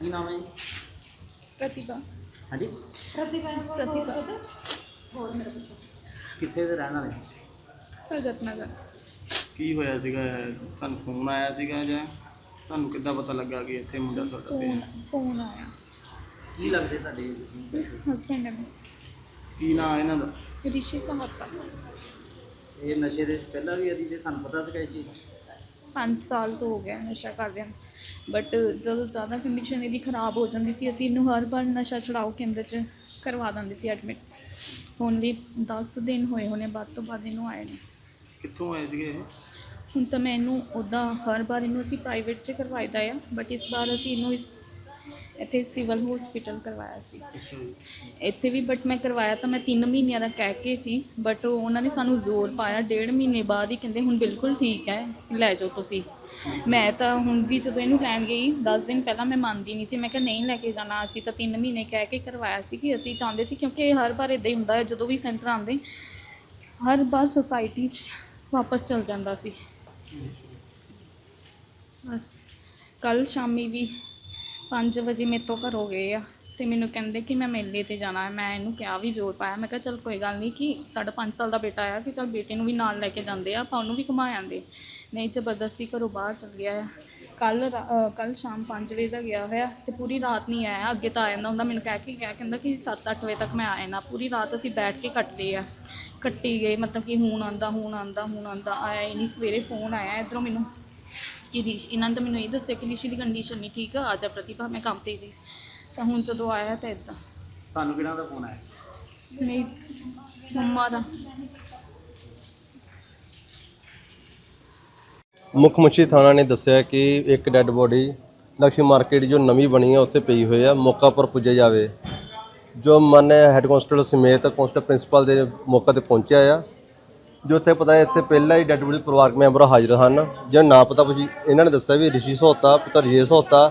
ਕੀ ਨਾਮ ਹੈ ਜੀ? ਪ੍ਰਤਿਭਾ। ਹਾਂਜੀ? ਪ੍ਰਤਿਭਾ ਕਿੱਥੇ ਦੇ ਰਹਿਣ ਵਾਲੇ? ਭਗਤ ਨਗਰ। ਕੀ ਹੋਇਆ ਸੀਗਾ? ਤੁਹਾਨੂੰ ਫੋਨ ਆਇਆ ਸੀਗਾ ਜਾਂ ਤੁਹਾਨੂੰ ਕਿੱਦਾਂ ਪਤਾ ਲੱਗਾ ਕਿ ਇੱਥੇ ਮੁੰਡਾ ਤੁਹਾਡਾ ਫੋਨ ਪਿਆ? ਫੋਨ ਆਇਆ। ਕੀ ਲੱਗਦੇ ਤੁਹਾਡੇ ਤੁਸੀਂ? ਹਸਬੰਡ ਨੇ ਕੀ ਨਾਂ ਇਹਨਾਂ ਦਾ? ਰਿਸ਼ੀ ਸਹਾਤਾ ਇਹ ਨਸ਼ੇ ਦੇ ਪਹਿਲਾਂ ਵੀ ਅਦੀ ਤੇ ਤੁਹਾਨੂੰ ਪਤਾ ਸੀਗਾ ਇਹ ਚੀਜ਼? 5 ਸਾਲ ਤੋਂ ਹੋ ਗਿਆ ਨਸ਼ਾ ਕਰਦਿਆਂ ਬਟ ਜਦੋਂ ਜ਼ਿਆਦਾ ਕੰਡੀਸ਼ਨ ਇਹਦੀ ਖਰਾਬ ਹੋ ਜਾਂਦੀ ਸੀ ਅਸੀਂ ਇਹਨੂੰ ਹਰ ਵਾਰ ਨਸ਼ਾ ਛਡਾਓ ਕੇਂਦਰ 'ਚ ਕਰਵਾ ਦਿੰਦੇ ਸੀ ਐਡਮਿਟ ਹੁਣ ਵੀ 10 ਦਿਨ ਹੋਏ ਹੋਣੇ ਬਾਅਦ ਤੋਂ ਬਾਅਦ ਇਹਨੂੰ ਆਏ ਨੇ। ਕਿੱਥੋਂ ਆਏ ਸੀਗੇ ਇਹ? ਹੁਣ ਤਾਂ ਮੈਂ ਇਹਨੂੰ ਉੱਦਾਂ ਹਰ ਵਾਰ ਇਹਨੂੰ ਅਸੀਂ ਪ੍ਰਾਈਵੇਟ 'ਚ ਕਰਵਾਈਦਾ ਆ। ਬਟ ਇਸ ਵਾਰ ਅਸੀਂ ਇਹਨੂੰ ਇਸ ਇੱਥੇ ਸਿਵਲ ਹਸਪੀਟਲ ਕਰਵਾਇਆ ਸੀ। ਇੱਥੇ ਵੀ ਬਟ ਮੈਂ ਕਰਵਾਇਆ ਤਾਂ ਮੈਂ 3 ਮਹੀਨਿਆਂ ਦਾ ਕਹਿ ਕੇ ਸੀ ਬਟ ਉਹਨਾਂ ਨੇ ਸਾਨੂੰ ਜ਼ੋਰ ਪਾਇਆ ਡੇਢ ਮਹੀਨੇ ਬਾਅਦ ਹੀ ਕਹਿੰਦੇ ਹੁਣ ਬਿਲਕੁਲ ਠੀਕ ਹੈ ਲੈ ਜਾਓ ਤੁਸੀਂ। ਮੈਂ ਤਾਂ ਹੁਣ ਵੀ ਜਦੋਂ ਇਹਨੂੰ ਲੈਣ ਗਈ 10 ਦਿਨ ਪਹਿਲਾਂ ਮੈਂ ਮੰਨਦੀ ਨਹੀਂ ਸੀ ਮੈਂ ਕਿਹਾ ਨਹੀਂ ਲੈ ਕੇ ਜਾਣਾ ਅਸੀਂ ਤਾਂ 3 ਮਹੀਨੇ ਕਹਿ ਕੇ ਕਰਵਾਇਆ ਸੀ ਕਿ ਅਸੀਂ ਚਾਹੁੰਦੇ ਸੀ ਕਿਉਂਕਿ ਇਹ ਹਰ ਵਾਰ ਇਦਾਂ ਹੀ ਹੁੰਦਾ ਹੈ ਜਦੋਂ ਵੀ ਸੈਂਟਰ ਆਉਂਦੇ ਹਰ ਵਾਰ ਸੁਸਾਇਟੀ 'ਚ ਵਾਪਸ ਚਲ ਜਾਂਦਾ ਸੀ। ਬਸ। ਕੱਲ ਸ਼ਾਮੀ ਵੀ 5 ਵਜੇ ਮੇਰੇ ਤੋਂ ਘਰੋਂ ਗਏ ਆ ਤੇ ਮੈਨੂੰ ਕਹਿੰਦੇ ਕਿ ਮੈਂ ਮੇਲੇ ਤੇ ਜਾਣਾ ਹੈ, ਮੈਂ ਇਹਨੂੰ ਕਿਹਾ ਵੀ ਜ਼ੋਰ ਪਾਇਆ। ਮੈਂ ਕਿਹਾ, ਚਲ ਕੋਈ ਗੱਲ ਨਹੀਂ ਕਿ ਸਾਡਾ 5 ਸਾਲ ਦਾ ਬੇਟਾ ਆ ਕਿ ਚਲ ਬੇਟੇ ਨੂੰ ਵੀ ਨਾਲ ਲੈ ਕੇ ਜਾਂਦੇ ਆ, ਆਪਾਂ ਉਹਨੂੰ ਵੀ ਘੁਮਾ ਆਂਦੇ। ਨਹੀਂ, ਜ਼ਬਰਦਸਤੀ ਘਰੋਂ ਬਾਹਰ ਚਲ ਗਿਆ ਆ। ਕੱਲ ਕੱਲ ਸ਼ਾਮ 5 ਵਜੇ ਦਾ ਗਿਆ ਹੋਇਆ ਤੇ ਪੂਰੀ ਰਾਤ ਨਹੀਂ ਆਇਆ, ਅੱਗੇ ਤਾਂ ਆ ਜਾਂਦਾ ਹੁੰਦਾ। ਮੈਨੂੰ ਕਹਿ ਕੇ ਗਿਆ, ਕਹਿੰਦਾ ਕਿ 7-8 ਵਜੇ ਤੱਕ ਮੈਂ ਆ ਨਾ ਪੂਰੀ ਰਾਤ ਅਸੀਂ ਬੈਠ ਕੇ ਕੱਟਦੇ ਆ। ਕੱਟੀ ਗਏ, ਮਤਲਬ ਕਿ ਹੁਣ ਆਂਦਾ ਹੁਣ ਆਂਦਾ ਹੁਣ ਆਂਦਾ, ਆਇਆ ਹੀ ਨਹੀਂ। ਸਵੇਰੇ ਫੋਨ ਆਇਆ, ਇਧਰੋਂ ਮੈਨੂੰ ਕਿ ਰਿਸ਼ ਇਹਨਾਂ ਨੇ ਤਾਂ ਮੈਨੂੰ ਇਹ ਦੱਸਿਆ ਕਿ ਰਿਸ਼ੀ ਦੀ ਕੰਡੀਸ਼ਨ ਨਹੀਂ ਠੀਕ ਆ ਆ ਜਾ ਪ੍ਰਤਿਭਾ ਮੈਂ ਕੰਮ ਤੇ ਸੀ। ਤਾਂ ਹੁਣ ਜਦੋਂ ਆਇਆ ਤਾਂ ਇਦਾਂ ਤੁਹਾਨੂੰ ਕਿਹਨਾਂ ਦਾ ਫੋਨ ਆਇਆ? ਮੇਰੀ ਮੰਮਾ ਦਾ। ਮੁੱਖ ਮੰਤਰੀ ਥਾਣਾ ਨੇ ਦੱਸਿਆ ਕਿ ਇੱਕ ਡੈੱਡ ਬੋਡੀ ਲక్ష్ਮੀ ਮਾਰਕੀਟ ਜੋ ਨਵੀਂ ਬਣੀ ਹੈ ਉੱਥੇ ਪਈ ਹੋਈ ਹੈ ਮੌਕਾ ਪਰ ਪੁੱਜਿਆ ਜਾਵੇ। ਜੋ ਮਾਨਯ ਹੈੱਡ ਕਾਂਸਟੇਬਲ ਸਮੇਤ ਕਾਂਸਟੇਬਲ ਪ੍ਰਿੰਸੀਪਲ ਦੇ ਮੌਕੇ ਤੇ ਪਹੁੰਚਿਆ ਆ। ਜੋ ਉੱਥੇ ਪਤਾ ਹੈ, ਇੱਥੇ ਪਹਿਲਾਂ ਹੀ ਡੈੱਡ ਬੋਡੀ ਪਰਿਵਾਰਕ ਮੈਂਬਰ ਹਾਜ਼ਰ ਹਨ। ਜੋ ਨਾ ਪਤਾ ਪੁੱਛੀ ਇਹਨਾਂ ਨੇ ਦੱਸਿਆ ਵੀ ਰਿਸ਼ੀ ਸੋਤਾ ਪੁੱਤਰ ਰਜੇਸ਼ ਸੋਤਾ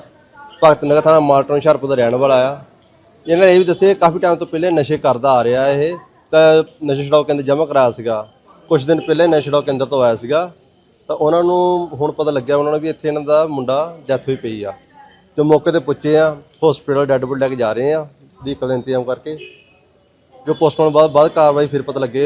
ਭਗਤ ਨਗਰ ਥਾਣਾ ਮਾਲਟਨ ਹੁਸ਼ਿਆਰਪੁਰ ਦਾ ਰਹਿਣ ਵਾਲਾ ਆ। ਇਹਨਾਂ ਨੇ ਇਹ ਵੀ ਦੱਸਿਆ ਕਾਫੀ ਟਾਈਮ ਤੋਂ ਪਹਿਲੇ ਨਸ਼ੇ ਕਰਦਾ ਆ ਰਿਹਾ ਇਹ, ਤਾਂ ਨਸ਼ੇ ਛਡਾਓ ਕੇਂਦਰ ਜਮ੍ਹਾਂ ਕਰਾਇਆ ਸੀਗਾ। ਕੁਝ ਦਿਨ ਪਹਿਲੇ ਨਸ਼ੇ ਛਡਾਓ ਕੇਂਦਰ ਤੋਂ ਆਇਆ ਸੀਗਾ। ਤਾਂ ਉਹਨਾਂ ਨੂੰ ਹੁਣ ਪਤਾ ਲੱਗਿਆ ਉਹਨਾਂ ਨੂੰ ਵੀ ਇੱਥੇ ਇਹਨਾਂ ਦਾ ਮੁੰਡਾ ਡੈਥ ਹੋਈ ਪਈ ਆ। ਜੋ ਮੌਕੇ ਤੇ ਪੁੱਛੇ ਆ ਹਸਪੀਟਲ ਡੈੱਡ ਬੋਡੀ ਲੈ ਕੇ ਜਾ ਰਹੇ ਆ ਵਹੀਕਲ ਦਾ ਇੰਤਜ਼ਾਮ ਕਰਕੇ। ਜੋ ਪੋਸਟਮਾਰਟਮ ਬਾਅਦ ਬਾਅਦ ਕਾਰਵਾਈ ਫਿਰ ਪਤਾ ਲੱਗੇ